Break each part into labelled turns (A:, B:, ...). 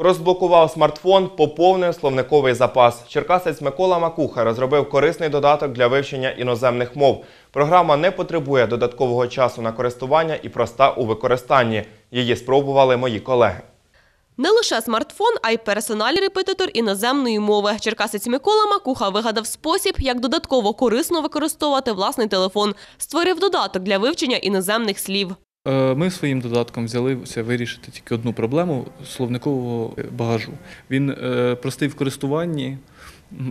A: Розблокував смартфон, поповнив словниковий запас. Черкасець Микола Макуха розробив корисний додаток для вивчення іноземних мов. Програма не потребує додаткового часу на користування і проста у використанні. Її спробували мої колеги.
B: Не лише смартфон, а й персональний репетитор іноземної мови. Черкасець Микола Макуха вигадав спосіб, як додатково корисно використовувати власний телефон. Створив додаток для вивчення іноземних слів.
C: Е, Ми своїм додатком взялися вирішити тільки одну проблему словникового багажу. Він е, простий в користуванні,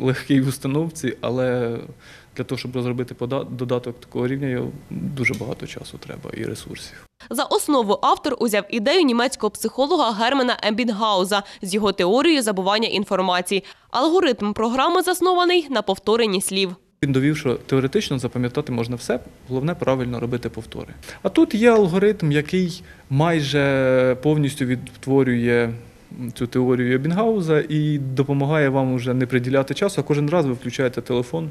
C: легкий в установці, але для того, щоб розробити додаток такого рівня, дуже багато часу треба і ресурсів.
B: За основу автор узяв ідею німецького психолога Германа Ембінгауза з його теорією забування інформації. Алгоритм програми заснований на повторенні слів.
C: Він довів, що теоретично запам'ятати можна все, головне правильно робити повтори. А тут є алгоритм, який майже повністю відтворює цю теорію Ебінгауза і допомагає вам уже не приділяти часу, а кожен раз ви включаєте телефон.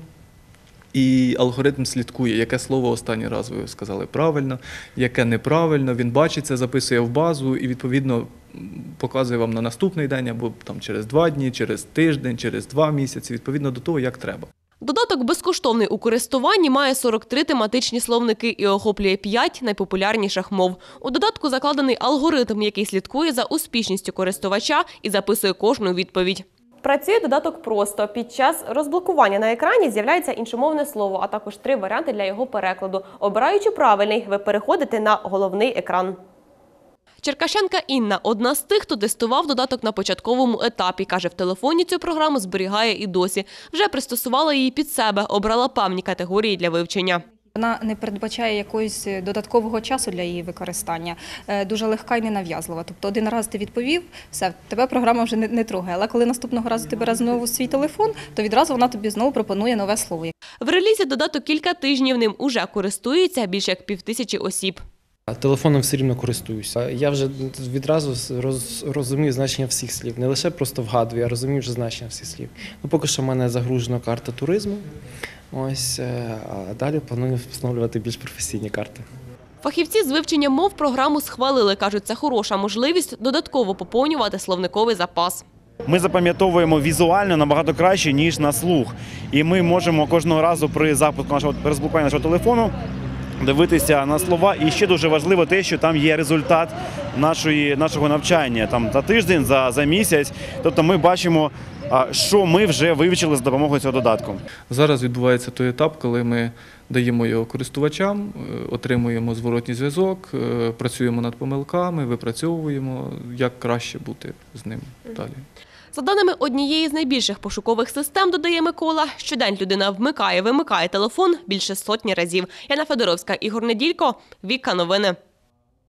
C: І алгоритм слідкує, яке слово останній раз ви сказали правильно, яке неправильно. Він бачить це, записує в базу і відповідно показує вам на наступний день або там через два дні, через тиждень, через два місяці, відповідно до того, як треба.
B: Додаток безкоштовний у користуванні має 43 тематичні словники і охоплює 5 найпопулярніших мов. У додатку закладений алгоритм, який слідкує за успішністю користувача і записує кожну відповідь. Працює додаток просто. Під час розблокування на екрані з'являється іншомовне слово, а також три варіанти для його перекладу. Обираючи правильний, ви переходите на головний екран. Черкащанка Інна одна з тих, хто тестував додаток на початковому етапі. Каже, в телефоні цю програму зберігає і досі. Вже пристосувала її під себе, обрала певні категорії для вивчення.
D: Вона не передбачає якогось додаткового часу для її використання, Е, дуже легка і ненав'язлива. Тобто один раз ти відповів, все, тебе програма вже не, не трогає. Але коли наступного разу ти береш знову свій телефон, то відразу вона тобі знову пропонує нове слово.
B: В релізі додаток кілька тижнів ним уже користується більше як півтисячі осіб.
E: А Телефоном все рівно користуюся. Я вже відразу роз, розумію значення всіх слів. Не лише просто вгадую, я розумію вже значення всіх слів. Ну, поки що в мене загружена карта туризму. Ось, е, а далі планую встановлювати більш професійні карти.
B: Фахівці з вивчення мов програму схвалили. Кажуть, це хороша можливість додатково поповнювати словниковий запас.
F: Ми запам'ятовуємо візуально набагато краще, ніж на слух. І ми можемо кожного разу при запуску нашого розблокування нашого телефону дивитися на слова. І ще дуже важливо те, що там є результат нашої, нашого навчання там за тиждень, за, за місяць. Тобто ми бачимо, що ми вже вивчили за допомогою цього додатку.
C: Зараз відбувається той етап, коли ми даємо його користувачам, е, отримуємо зворотній зв'язок, е, працюємо над помилками, випрацьовуємо, як краще бути з ним далі.
B: За даними однієї з найбільших пошукових систем, додає Микола, щодень людина вмикає, вимикає телефон більше сотні разів. Яна Федоровська, Ігор Неділько, Віка Новини.